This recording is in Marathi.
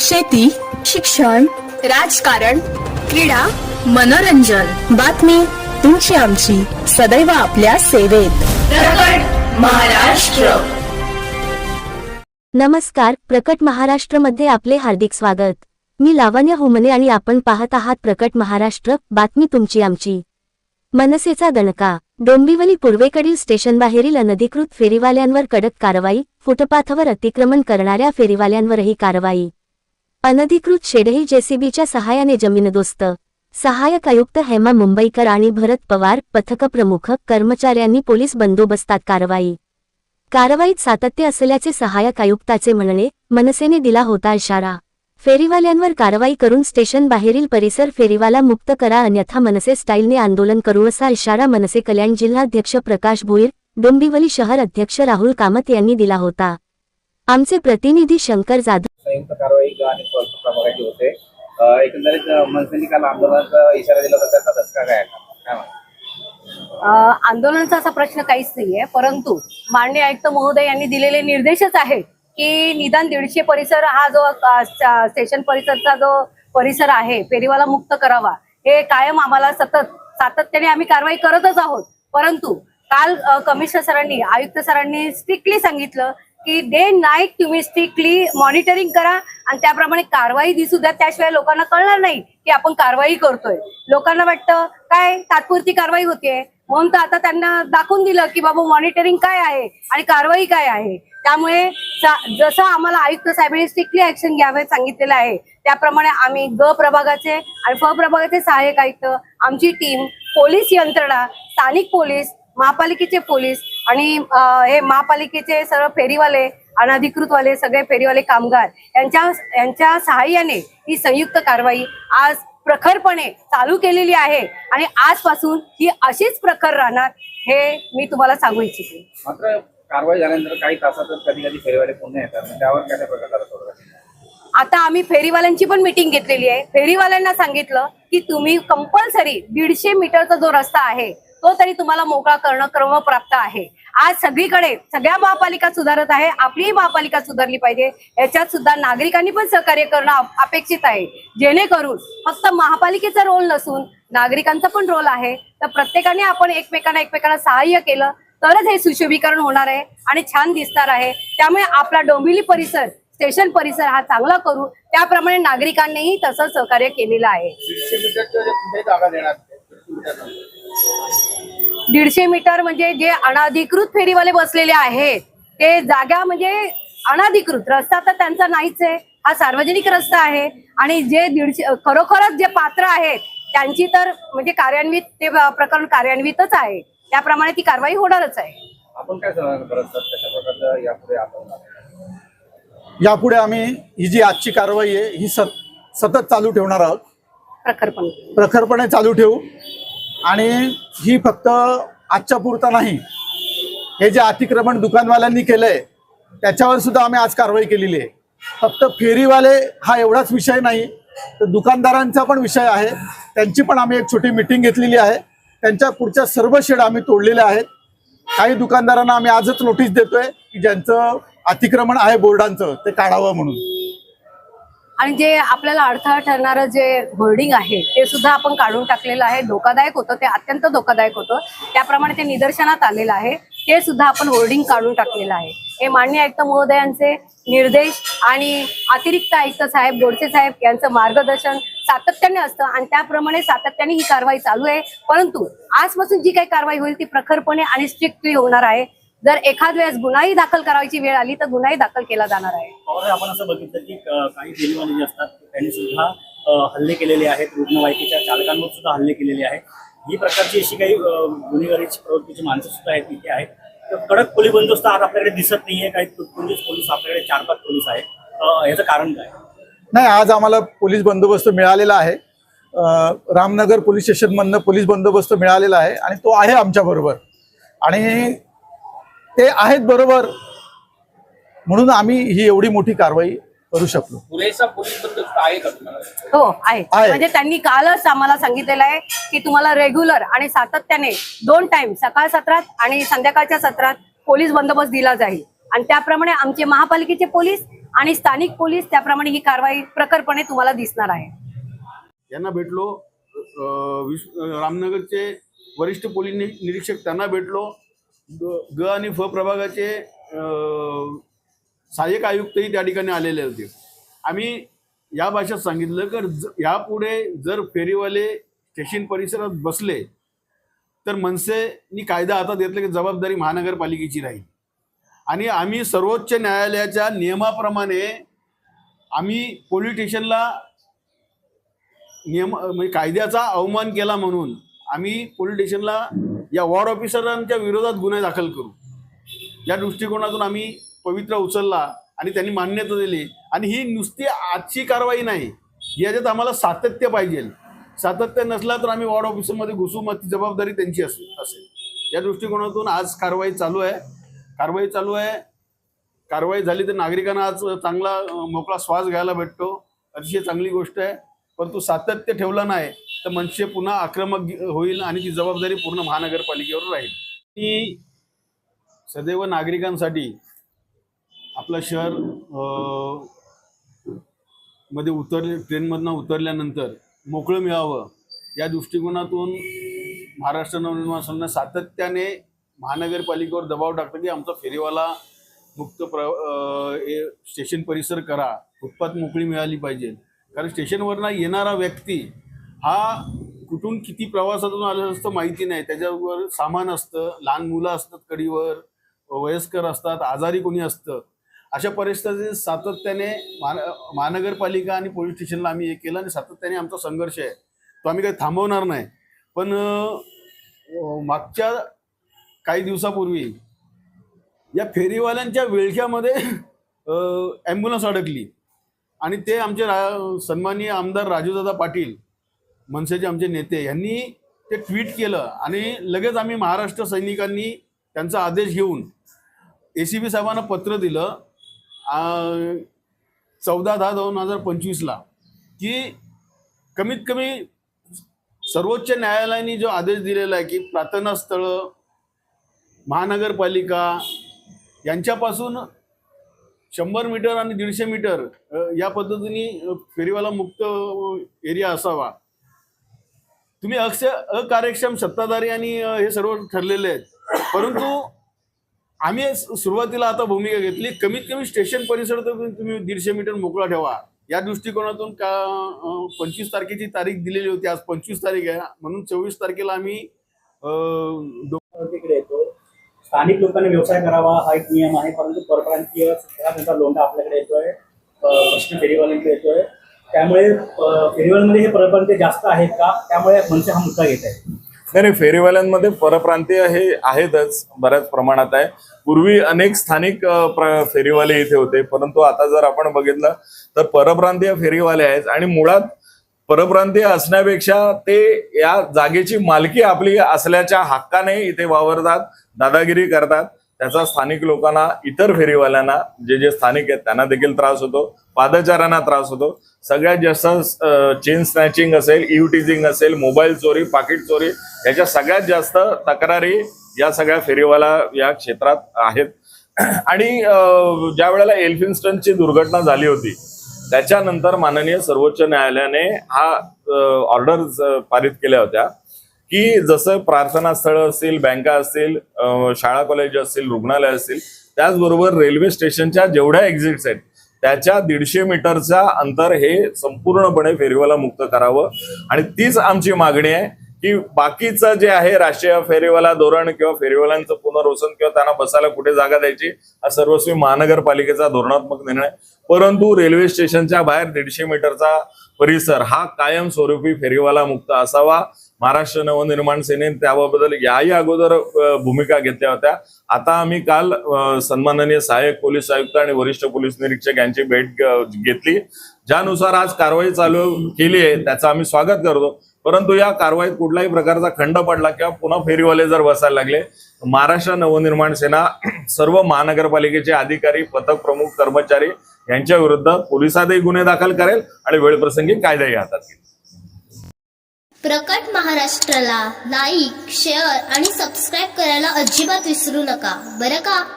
शेती शिक्षण राजकारण क्रीडा मनोरंजन. बातमी तुमची आमची. सदैव आपल्या सेवेत. महाराष्ट्र. नमस्कार प्रकट महाराष्ट्रमध्ये आपले हार्दिक स्वागत. मी लावण्य हुमने आणि आपण पाहत आहात प्रकट महाराष्ट्र बातमी तुमची आमची. मनसेचा दणका. डोंबिवली पूर्वेकडील स्टेशनबाहेरील अनधिकृत फेरीवाल्यांवर कडक कारवाई फुटपाथवर अतिक्रमण करणाऱ्या फेरीवाल्यांवरही कारवाई. अनधिकृत शेडही जेसीबीच्या सहाय्याने जमीनदोस्त. सहाय्यक आयुक्त हेमा मुंबईकर आणि भरत पवार पथकप्रमुख कर्मचाऱ्यांनी पोलीस बंदोबस्तात कारवाई. कारवाईत सातत्य असल्याचे सहाय्यक आयुक्ताचे म्हणणे मनसेने दिला होता इशारा. फेरीवाल्यांवर कारवाई करून स्टेशन बाहेरील परिसर फेरीवाला मुक्त करा अन्यथा मनसे स्टाईलने आंदोलन करू असा इशारा मनसे कल्याण जिल्हाध्यक्ष प्रकाश भोईर डोंबिवली शहर अध्यक्ष राहुल कामत यांनी दिला होता. आमचे प्रतिनिधी शंकर जाधव संयुक्त कारवाई आणि स्वल्प प्रभागाची होते. एकंदरीत मनसेने काल आंदोलनाचा इशारा दिला होता त्याचा धसका काय आहे? काय आंदोलनाचा असा प्रश्न काहीच नाहीये परंतु माननीय आयुक्त महोदय यांनी दिलेले निर्देशच आहेत की निदान दीडशे परिसर हा जो स्टेशन परिसरचा जो परिसर आहे फेरीवाला मुक्त करावा. हे कायम आम्हाला सतत सातत्याने आम्ही कारवाई करतच आहोत. परंतु काल कमिशनर सरांनी आयुक्त सरांनी स्ट्रिक्टली सांगितलं की डे नाईट तुम्ही स्ट्रिक्टली मॉनिटरिंग करा. आणि त्याप्रमाणे कारवाई दिसू द्या. त्याशिवाय लोकांना कळणार नाही की आपण कारवाई करतोय. लोकांना वाटतं काय तात्पुरती कारवाई होतीये? म्हणून तर आता त्यांना दाखवून दिलं की बाबा मॉनिटरिंग काय आहे आणि कारवाई काय आहे? त्यामुळे सा- जसं आम्हाला आयुक्त साहेबांनी स्ट्रिक्टली ऍक्शन घ्यावे सांगितलेलं आहे त्याप्रमाणे आम्ही ग प्रभागाचे आणि फ प्रभागाचे सहाय्यक आयुक्त आमची टीम पोलीस यंत्रणा स्थानिक पोलीस महापालिकेचे पोलीस आणि हे महापालिकेचे सर्व फेरीवाले अनधिकृतवाले सगळे फेरीवाले कामगार यांच्या यांच्या सहाय्याने ही संयुक्त कारवाई आज प्रखरपणे चालू केलेली आहे. आणि आजपासून ही अशीच प्रखर राहणार हे मी तुम्हाला सांगू इच्छिते. मात्र कारवाई झाल्यानंतर काही तासातच कधी कधी फेरीवाले पुन्हा येतात. त्यावर प्रकार आता आम्ही फेरीवाल्यांची पण मिटिंग घेतलेली आहे. फेरीवाल्यांना सांगितलं की तुम्ही कंपल्सरी दीडशे मीटरचा जो रस्ता आहे तो तरी तुम्हाला मोकळा करणं क्रमप्राप्त आहे. आज सगळीकडे सगळ्या महापालिका सुधारत आहे आपलीही महापालिका सुधारली पाहिजे. याच्यात सुद्धा नागरिकांनी पण सहकार्य करणं अपेक्षित आहे. जेणेकरून फक्त महापालिकेचा रोल नसून नागरिकांचा पण रोल आहे. तर प्रत्येकाने आपण एकमेकांना एकमेकांना सहाय्य केलं तरच हे सुशोभीकरण होणार आहे आणि छान दिसणार आहे. त्यामुळे आपला डोंबिवली परिसर स्टेशन परिसर हा चांगला करू. त्याप्रमाणे नागरिकांनीही तसं सहकार्य केलेलं आहे. दीडशे मीटर म्हणजे जे अनाधिकृत फेरीवाले बसलेले आहेत ते जागा म्हणजे अनाधिकृत. रस्ता तर त्यांचा नाहीच आहे. हा सार्वजनिक रस्ता आहे. आणि जे दीडशे खरोखरच जे पात्र आहेत त्यांची तर म्हणजे कार्यान्वित ते प्रकरण कार्यान्वितच आहे. त्याप्रमाणे ती कारवाई होणारच आहे. आपण काय प्रकारचं यापुढे आपण यापुढे आम्ही ही जी आजची कारवाई आहे ही सत सतत चालू ठेवणार आहोत. प्रखरपणे. प्रखरपणे चालू ठेवू. आणि ही फक्त आजच्या पुरता नाही. हे जे अतिक्रमण दुकानवाल्यांनी केलंय त्याच्यावर सुद्धा आम्ही आज कारवाई केलेली आहे. फक्त फेरीवाले हा एवढाच विषय नाही तर दुकानदारांचा पण विषय आहे. त्यांची पण आम्ही एक छोटी मिटिंग घेतलेली आहे. त्यांच्या पुढच्या सर्व शेड आम्ही तोडलेल्या आहेत. काही दुकानदारांना आम्ही आजच नोटीस देतोय की ज्यांचं अतिक्रमण आहे बोर्डांचं ते काढावं म्हणून. आणि जे आपल्याला अडथळा ठरणारं जे होर्डिंग आहे ते सुद्धा आपण काढून टाकलेलं आहे. धोकादायक होतं ते अत्यंत धोकादायक होतं. त्याप्रमाणे ते निदर्शनात आलेलं आहे. ते सुद्धा आपण होर्डिंग काढून टाकलेलं आहे. हे मान्य आयुक्त महोदयांचे निर्देश आणि अतिरिक्त आयुक्त साहेब गोडसे साहेब यांचं मार्गदर्शन सातत्याने असतं आणि त्याप्रमाणे सातत्याने ही कारवाई चालू आहे. परंतु आजपासून जी काही कारवाई होईल ती प्रखरपणे आणि स्ट्रिक्टली होणार आहे. जर एखाद वेळेस गुन्हाही दाखल करायची वेळ आली तर गुन्हाही दाखल केला जाणार आहे. आपण असं बघितलं की काही फेरीवाले जे असतात त्यांनी सुद्धा हल्ले केलेले आहेत. रुग्णवाहिकेच्या चालकांवर सुद्धा हल्ले केलेले आहेत. ही प्रकारची अशी काही गुन्हेगारीची प्रवृत्तीची माणसं सुद्धा आहेत तिथे आहेत. तर कडक पोलीस बंदोबस्त आज आपल्याकडे दिसत नाहीये. काही तुटपुंजीच पोलीस आपल्याकडे चार पाच पोलीस आहेत. अ, याचं कारण काय? नाही आज आम्हाला पोलीस बंदोबस्त मिळालेला आहे. रामनगर पोलीस स्टेशनमधनं पोलीस बंदोबस्त मिळालेला आहे आणि तो आहे आमच्या बरोबर. आणि ते आहेत बरोबर. म्हणून आम्ही ही एवढी मोठी कारवाई करू शकलो. पुरेसा पोलीस बंदोबस्त आहे का तुम्हाला? हो आहे. आहे. म्हणजे त्यांनी कालच आम्हाला सांगितलेलं आहे की तुम्हाला रेग्युलर आणि सातत्याने दोन टाइम सकाळ सत्रात आणि संध्याकाळच्या सत्रात पोलीस बंदोबस्त दिला जाईल. आणि त्याप्रमाणे आमचे महापालिकेचे पोलीस आणि स्थानिक पोलीस त्याप्रमाणे ही कारवाई प्रखरपणे तुम्हाला दिसणार आहे. यांना भेटलो अ, विश- अ, रामनगरचे वरिष्ठ पोलीस नि- निरीक्षक त्यांना भेटलो ग- ग आणि फ प्रभागाचे सहाय्यक आयुक्तही त्या ठिकाणी आलेले होते. आम्ही या भाषेत सांगितलं तर ज- यापुढे जर फेरीवाले स्टेशन परिसरात बसले तर मनसेनी कायदा हातात घेतला की जबाबदारी महानगरपालिकेची राहील. आणि आम्ही सर्वोच्च न्यायालयाच्या नियमाप्रमाणे आम्ही पोलीस स्टेशनला नियम म्हणजे कायद्याचा अवमान केला म्हणून आम्ही पोलीस स्टेशनला या वॉर्ड ऑफिसरांच्या विरोधात गुन्हे दाखल करू. या दृष्टिकोनातून आम्ही पवित्र उचलला आणि त्यांनी मान्यता दिली. आणि ही नुसती आजची कारवाई नाही याच्यात आम्हाला सातत्य पाहिजे. सातत्य नसला तर आम्ही वॉर्ड ऑफिसरमध्ये घुसू मग ती जबाबदारी त्यांची असेल असेल. या दृष्टिकोनातून आज कारवाई चालू आहे. कारवाई चालू आहे. कारवाई झाली तर नागरिकांना आज चांगला मोकळा श्वास घ्यायला भेटतो. अतिशय चांगली गोष्ट आहे. परंतु सातत्य ठेवलं नाही. तर मनसे पुन्हा आक्रमक होईल आणि ती जबाबदारी पूर्ण महानगरपालिकेवर राहील. ती सदैव नागरिकांसाठी आपलं शहरमध्ये उतर ट्रेनमधनं उतरल्यानंतर मोकळं मिळावं या दृष्टिकोनातून महाराष्ट्र नवनिर्माण संघ सातत्याने महानगरपालिकेवर दबाव टाकतं की आमचा फेरीवाला मुक्त प्र स्टेशन परिसर करा फुटपाथ मोकळी मिळाली पाहिजे. कारण स्टेशनवरनं येणारा व्यक्ती हा कुठून किती प्रवासातून आलं असतं माहिती नाही. त्याच्यावर सामान असतं लहान मुलं असतात कडीवर वयस्कर असतात आजारी कोणी असतं. अशा परिस्थितीत सातत्याने महान- महानगरपालिका आणि पोलीस स्टेशनला आम्ही हे केलं आणि सातत्याने आमचा संघर्ष आहे. तो आम्ही काही थांबवणार नाही. पण मागच्या काही दिवसापूर्वी या फेरीवाल्यांच्या विळख्यामध्ये ॲम्ब्युलन्स अडकली. आणि ते आमचे रा सन्माननीय आमदार राजूदादा पाटील मनसेचे आमचे नेते यांनी ते ट्विट केलं आणि लगेच आम्ही महाराष्ट्र सैनिकांनी त्यांचा आदेश घेऊन ए सी बी साहेबांना पत्र दिलं चौदा दहा दोन हजार पंचवीसला की कमीत कमी सर्वोच्च न्यायालयाने जो आदेश दिलेला आहे की प्रार्थनास्थळं महानगरपालिका यांच्यापासून शंभर मीटर आणि दीडशे मीटर या पद्धतीने फेरीवाला मुक्त एरिया असावा. तुम्ही अक्ष अकार्यक्षम सत्ताधारी आणि हे सर्व ठरलेले आहेत. परंतु आम्ही सुरुवातीला आता भूमिका घेतली. कमीत कमी स्टेशन परिसर तर तुम्ही- दीडशे मीटर मोकळा ठेवा. या दृष्टिकोनातून का पंचवीस तारखेची तारीख दिलेली होती. आज पंचवीस तारीख आहे. म्हणून चोवीस तारखेला आम्ही तिकडे येतो. स्थानिक लोकांनी व्यवसाय करावा हा एक नियम आहे. परंतु परप्रांतीय त्यांचा लोंढा आपल्याकडे येतोय. अं, फेरीवाल्यांकडे येतोय. त्यामुळे फेरीवाल्यांमध्ये हे परप्रांतीय जास्त आहेत का? त्यामुळे मनसे हा मुद्दा घेत आहे नाही नाही फेरीवाल्यांमध्ये परप्रांतीय हे आहेतच बऱ्याच प्रमाणात आहे. पूर्वी अनेक स्थानिक फेरीवाले इथे होते परंतु आता जर आपण बघितलं तर परप्रांतीय फेरीवाले आहेत आणि मुळात परप्रांतीय असण्यापेक्षा ते या जागेची मालकी आपली असल्याच्या हक्काने इथे वावरतात दादागिरी करतात. त्याचा स्थानिक लोकांना इतर फेरीवाल्यांना जे जे स्थानिक आहेत त्यांना देखील त्रास होतो. पादचाऱ्यांना त्रास होतो. सगळ्यात जास्त चेन स्नॅचिंग असेल इव टीजिंग असेल मोबाईल चोरी पाकिट चोरी याच्या सगळ्यात जास्त तक्रारी या सगळ्या फेरीवाला या क्षेत्रात आहेत. आणि ज्या वेळेला एल्फिन्स्टनची दुर्घटना झाली होती त्याच्यानंतर माननीय सर्वोच्च न्यायालयाने हा ऑर्डर पारित केल्या होत्या. की जसं प्रार्थना स्थळं असतील बँका असतील शाळा कॉलेज असतील रुग्णालय असतील त्याचबरोबर रेल्वे स्टेशनच्या जेवढ्या एक्झिट्स आहेत त्याच्या दीडशे मीटरचा अंतर हे संपूर्णपणे फेरीवाला मुक्त करावं. आणि तीच आमची मागणी आहे की बाकीचं जे आहे राष्ट्रीय फेरीवाला धोरण किंवा फेरीवाल्यांचं पुनर्वसन किंवा त्यांना बसायला कुठे जागा द्यायची हा सर्वस्वी महानगरपालिकेचा धोरणात्मक निर्णय परंतु रेल्वे स्टेशनच्या बाहेर दीडशे मीटरचा परिसर हा कायमस्वरूपी फेरीवाला मुक्त असावा. महाराष्ट्र नवनिर्माण सेनेने त्याबाबत याही अगोदर भूमिका घेतल्या होत्या. आता आम्ही काल सन्माननीय सहाय्यक पोलीस आयुक्त आणि वरिष्ठ पोलीस निरीक्षक यांची भेट घेतली. ज्यानुसार आज कारवाई चालू केली आहे त्याचं आम्ही स्वागत करतो. परंतु या कारवाईत कुठलाही प्रकारचा खंड पडला किंवा पुन्हा फेरीवाले जर बसायला लागले महाराष्ट्र नवनिर्माण सेना सर्व महानगरपालिकेचे अधिकारी पथक प्रमुख कर्मचारी यांच्या विरुद्ध पोलिसातही गुन्हे दाखल करेल आणि वेळप्रसंगी कायदाही हातात घेईल. प्रकट महाराष्ट्राला लाईक शेअर आणि सबस्क्राईब करायला अजिबात विसरू नका. बरं का?